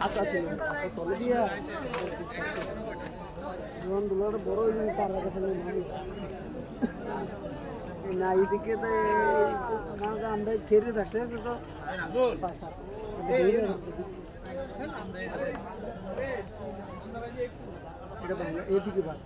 আচ্ছা দিয়া জীবন দুলার বড় হইলে তার কাছে না এদিকে তো আমরা ছেড়ে থাকতে তো এদিকে বাস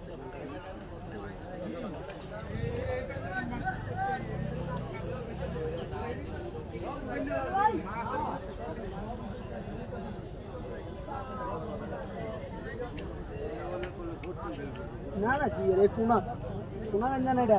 না না কি রে টুনা টুনা না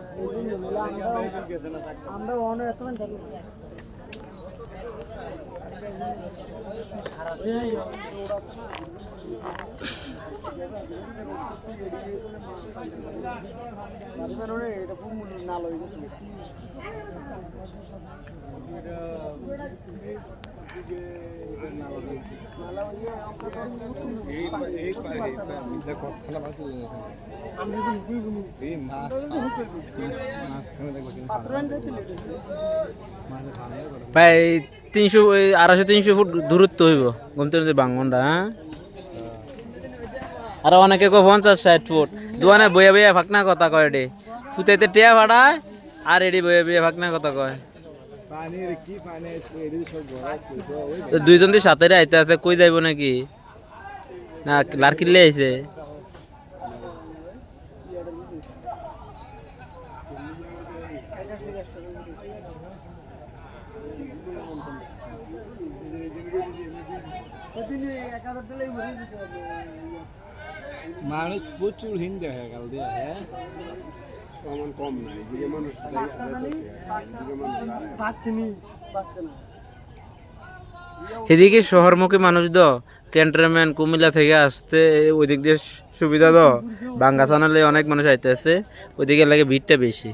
আমরা অনেক এত এটা নাল হয়ে গেছে নালা প্রায় তিনশো আড়াইশো, তিনশো ফুট দূরত্ব হইব। ঘুমতে নদীর বাঙ্গনটা হ্যাঁ? আর অনেকে কো পঞ্চাশ, ষাট ফুট। দুয়ানে বইয়া বইয়া ফাঁকনা কথা কয় এডি ফুটাইতে টিয়া ভাড়ায় আর এডি বইয়া বইয়া ফাঁকনা কথা কয়। দুইজন দিয়ে সাথে আইতে আছে, কই যাইব নাকি? না লার কিনলে আইছে। মানুষ প্রচুর হিন্দে হয়ে গেল দিয়ে হ্যাঁ পাচ্ছিনি পাচ্ছে না এদিকে শহরমুখী মানুষ দ ক্যান্টনমেন্ট কুমিল্লা থেকে আসতে ওই দিক দিয়ে সুবিধা দ বাঙ্গা থানালে অনেক মানুষ আইতেছে ওইদিকে লাগে ভিড়টা বেশি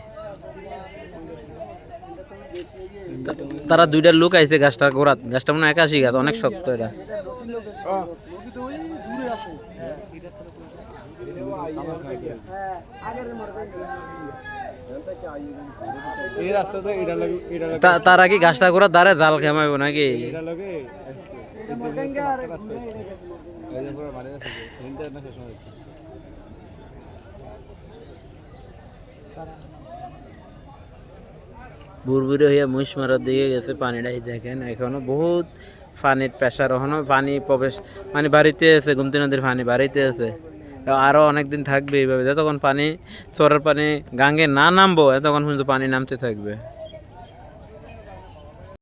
তারা দুইটা লোক আইছে গাছটা গোড়াত গাছটা মনে হয় একাশি গাছ অনেক শক্ত এটা হ্যাঁ এই রাস্তা তো এটা লাগে এটা লাগে। তা- তারা কি গাছটা গোড়াত দাঁড়ে জাল খেমাইব নাকি? এটা লাগে বুড়বুড়ি হইয়া মুস মারার দিকে গেছে পানিটাই দেখেন এখনও বহুত পানির প্রেশার এখনও পানি প্রবেশ মানে বাড়িতে আছে গুমতি নদীর পানি বাড়িতে আছে। আরও অনেক দিন থাকবে এইভাবে। যতক্ষণ পানি, চরের পানি গাঙ্গে না নামবো, এতক্ষণ পর্যন্ত পানি নামতে থাকবে।